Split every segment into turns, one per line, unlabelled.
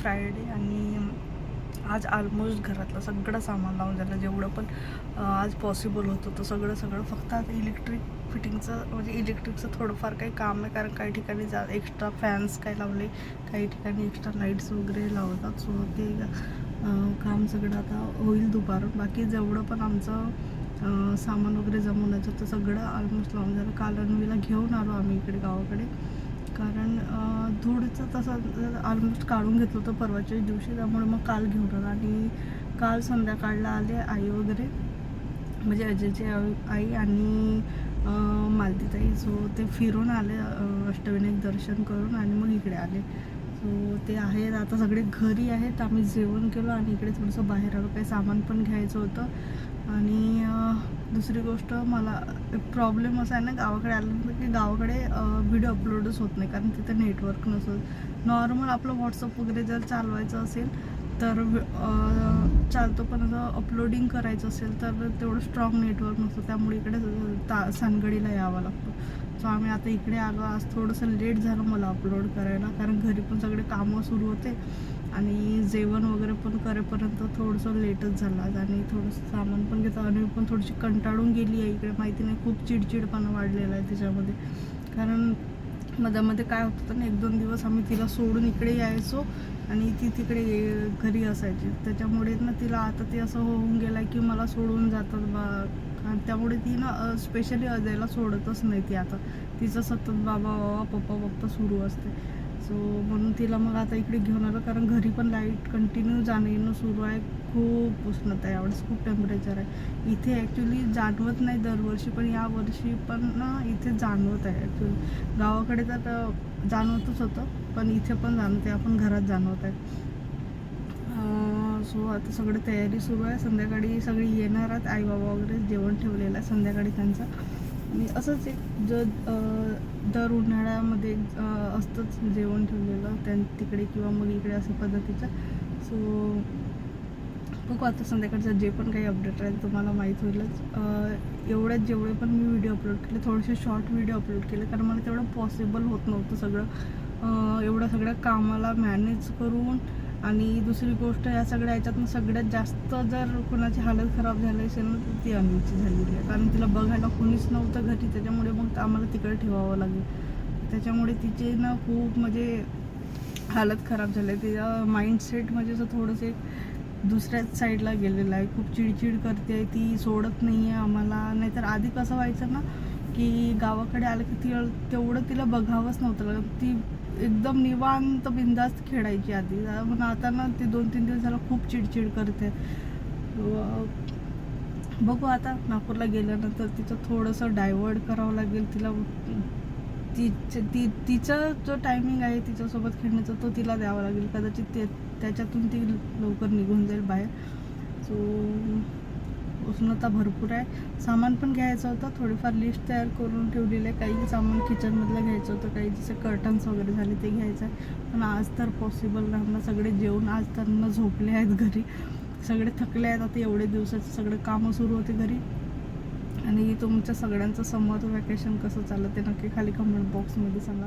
Friday आणि आज almost घरातलं सगळं सामान लावून झालं जेवढं पण आज पॉसिबल होतं तर सगळं सगळं फक्त आता इलेक्ट्रिक फिटिंगचं म्हणजे इलेक्ट्रिकचं थोडंफार काही काम आहे कारण काही ठिकाणी जा एक्स्ट्रा फॅन्स काय लावले काही ठिकाणी एक्स्ट्रा लाईट्स वगैरे लावतात. सो ते काम सगळं आता होईल दुपारून. बाकी जेवढं पण आमचं सामान वगैरे जमवण्याचं तर सगळं ऑलमोस्ट लावून झालं. काल रणवीला घेऊन आलो आम्ही इकडे गावाकडे. कारण अं, धूळचं तसं ऑलमोस्ट काढून घेतलं होतं परवाच्या दिवशी. त्यामुळे मग काल घेऊन आलो. आणि काल संध्याकाळला आले आई वगैरे. म्हणजे अजयची आई- आई आणि मालतीताई. सो ते फिरून आले अष्टविनायक दर्शन करून आणि मग इकडे आले. सो ते आहेत. आता सगळे घरी आहेत. आम्ही जेवण केलं आणि इकडे थोडंसं बाहेर आलो. काही सामान पण घ्यायचं होतं. आणि दुसरी गोष्ट मला प्रॉब्लेम असा आहे ना गावाकडे आल्यानंतर की गावाकडे व्हिडिओ अपलोडच होत नाही. कारण तिथे नेटवर्क नसत नॉर्मल आपलं व्हॉट्सअप वगैरे जर चालवायचं असेल तर चालतो. पण जर अपलोडिंग करायचं असेल तर तेवढं स्ट्रॉंग नेटवर्क नसतं. त्यामुळे इकडे ता सानगडीला यावं लागतं. सो आम्ही आता इकडे आलो. आज थोडंसं लेट झालं मला अपलोड करायला कारण घरी पण सगळे कामं सुरू होते. आणि जेवण वगैरे पण करेपर्यंत थोडंसं लेटच झालं. आज आणि थोडंसं सामान पण घेतो आणि पण थोडीशी कंटाळून गेली आहे इकडे. माहिती नाही खूप चिडचिडपणा वाढलेला आहे त्याच्यामध्ये. कारण मधामध्ये काय होतं ना एक दोन दिवस आम्ही तिला सोडून इकडे यायचो. आणि ती तिकडे घरी असायची. त्याच्यामुळे ना तिला आता ते असं होऊन गेलं आहे की मला सोडून जातात बा. त्यामुळे ती ना स्पेशली अजयला सोडतच नाही ती आता. तिचं सतत बाबा बाबा पप्पा पप्पा सुरू असते. सो म्हणून तिला मग आता इकडे घेऊन आलं. कारण घरी पण लाइट कंटिन्यू जाणं येणं सुरू आहे. खूप उष्णता आहे. यावेळेस खूप टेम्परेचर आहे. इथे ॲक्च्युली जाणवत नाही दरवर्षी पण यावर्षी पण ना इथे जाणवत आहे. ॲक्च्युली गावाकडे तर जाणवतच होतं पण इथे पण जाणवते आपण घरात जाणवत आहे. सो आता सगळी तयारी सुरू आहे. संध्याकाळी सगळी येणार आहेत. आई बाबा वगैरे जेवण ठेवलेलं आहे संध्याकाळी त्यांचं. आणि असंच एक ज दर उन्हाळ्यामध्ये असतंच जेवण ठेवलेलं त्या तिकडे किंवा मग इकडे असं पद्धतीचं. सो बघू आता संध्याकाळचं जे पण काही अपडेट राहील तुम्हाला माहीत होईलच. एवढ्यात जेवढे पण मी व्हिडिओ अपलोड केले थोडेसे शॉर्ट व्हिडिओ अपलोड केले कारण मला तेवढं पॉसिबल होत नव्हतं सगळं. एवढं सगळ्या कामाला मॅनेज करून आणि दुसरी गोष्ट या सगळ्या याच्यातनं सगळ्यात जास्त जर कोणाची हालत खराब झाली असेल ना तर ती अन्वीची झालेली आहे. कारण तिला बघायला कोणीच नव्हतं घरी त्याच्यामुळे मग आम्हाला तिकडे ठेवावं लागेल. त्याच्यामुळे तिचे ना खूप म्हणजे हालत खराब झाली आहे. माइंडसेट म्हणजे असं थोडंसं एक दुसऱ्याच साईडला गेलेलं आहे. खूप चिडचिड करते ती सोडत नाही आहे आम्हाला. नाहीतर आधी कसं व्हायचं ना की गावाकडे आलं की ती तेवढं तिला बघावंच नव्हतं लागत. ती एकदम निवांत बिंदास्त खेळायची आधी. मग आता ना ती दोन तीन दिवस झालं खूप चिडचिड करते. बघू आता नागपूरला गेल्यानंतर तिचं थोडंसं डायवर्ट करावं लागेल. तिला तिचं ती तिचं जो टायमिंग आहे तिच्यासोबत खेळण्याचा तो तिला द्यावा लागेल. कदाचित ते त्याच्यातून ती लवकर निघून जाईल बाहेर. सो उष्णता भरपूर आहे. सामान पण घ्यायचं होतं. थोडीफार लिस्ट तयार करून ठेवलेलं आहे. काही सामान किचनमधलं घ्यायचं होतं. काही जसे कर्टन्स वगैरे झाले ते घ्यायचं आहे. पण आज तर पॉसिबल राहणार. सगळे जेवण आज त्यांना झोपले आहेत घरी. सगळे थकले आहेत. आता एवढे दिवसाचे सगळे कामं सुरू होते घरी. आणि तुमच्या सगळ्यांचं समर वॅकेशन कसं चाललं ते नक्की खाली कमेंट बॉक्समध्ये सांगा.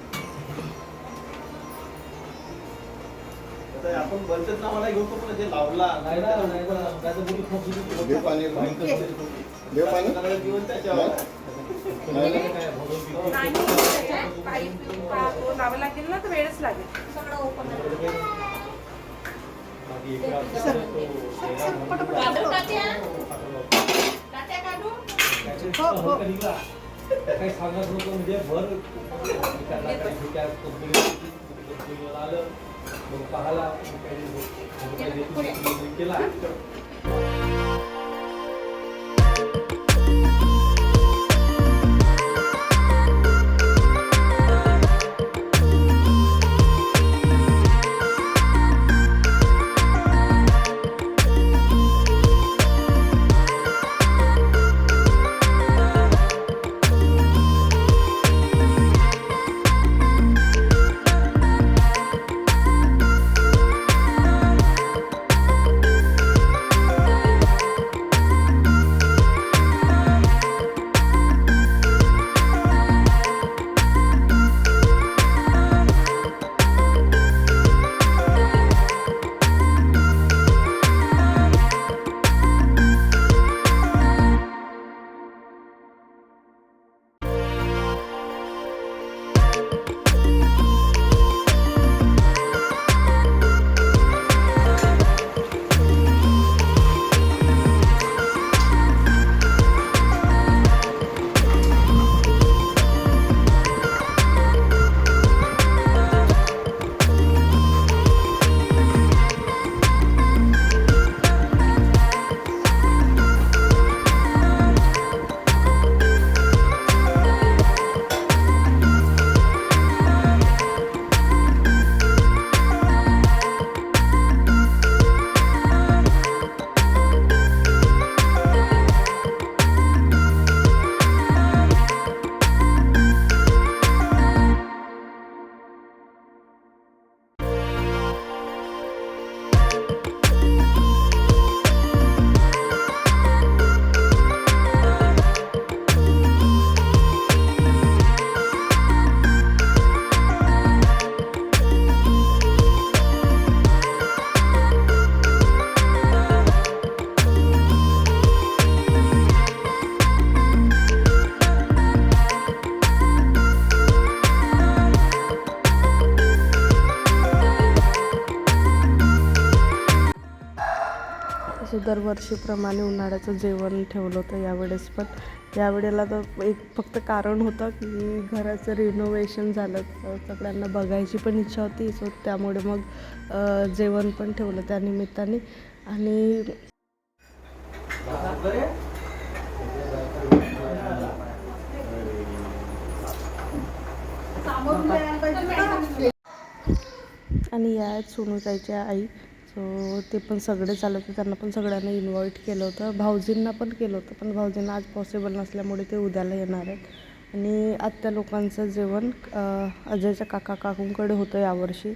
आपण बचत नावाला घेऊन तो पण जे लावला नाही ना नाही ना त्याचं
पाणी पाणी
जीवन त्याच्यावर
लागेल ना तर वेळच लागेल.
तो निघाला. त्या काही सांगत नव्हतं म्हणजे भर. आलं मग पाहाला मग काही काही देतो केला
दरवर्षीप्रमाणे उन्हाळ्याचं जेवण ठेवलं होतं यावेळेस पण यावेळेला तर एक फक्त कारण होतं की घराचं रिनोव्हेशन झालं. तर सगळ्यांना बघायची पण इच्छा होती सो त्यामुळे मग जेवण पण ठेवलं त्या निमित्ताने. आणि आणि या आहेत सोनूताईच्या आई सो ते पण सगळे चालत होते त्यांना पण सगळ्यांना इन्व्हाइट केलं होतं. भाऊजींना पण केलं होतं पण भाऊजींना आज पॉसिबल नसल्यामुळे ते उद्याला येणार आहेत. आणि आत्या लोकांचं जेवण अजयच्या काका काकूंकडे होतं यावर्षी.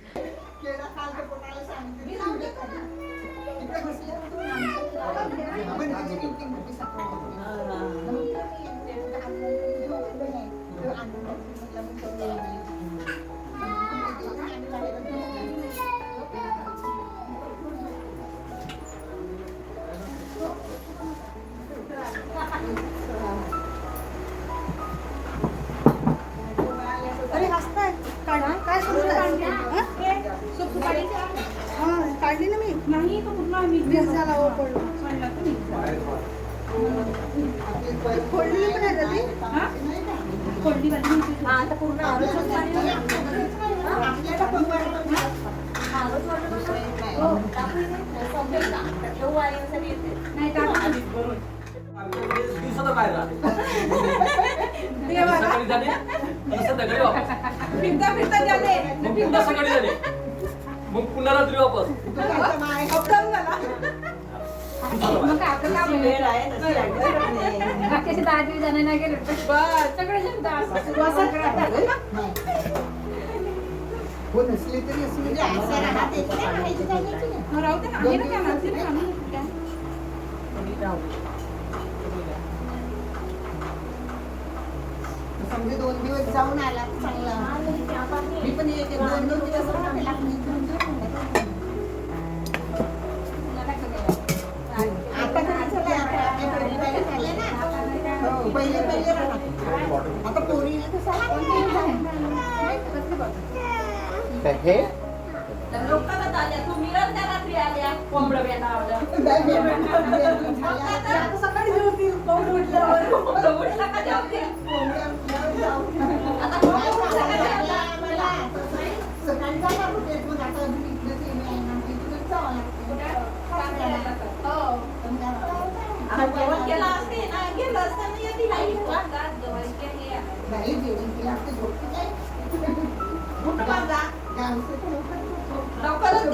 कोणती भाजी?
आता पूर्ण
फिरता
जाणे मग पुन्हा रात्री वापस.
बाकीचे दहा दिवस जाणे गेले सगळे हो नसली तरी असं म्हणजे माहिती
मग राहू
दोन दिवस जाऊन आला तर चांगला मी पण येते दोन दोन दिवस पहिले पहिले. आता कसं
हे
लोकांना आल्या तू मिळत त्या रात्री आल्या कोंबडं बेटा आल्या
आता सकाळी जेवतील पाऊस उठल्यावर
कोंबडं उठलं का जेवतील? आता कोंबडं उठलं का जेवतील?
सकाळी जाणार होते मग आता अजून इकडे ते नाही ना, इकडे जावं लागतं.
हो.
पण आता
आता जेवण केलं असते ना गेलं असतं ना येतील आई वाटतात जेवण केले
नाही जेवण केलं असतं झोपती काय
कुठं माझा. लवकरच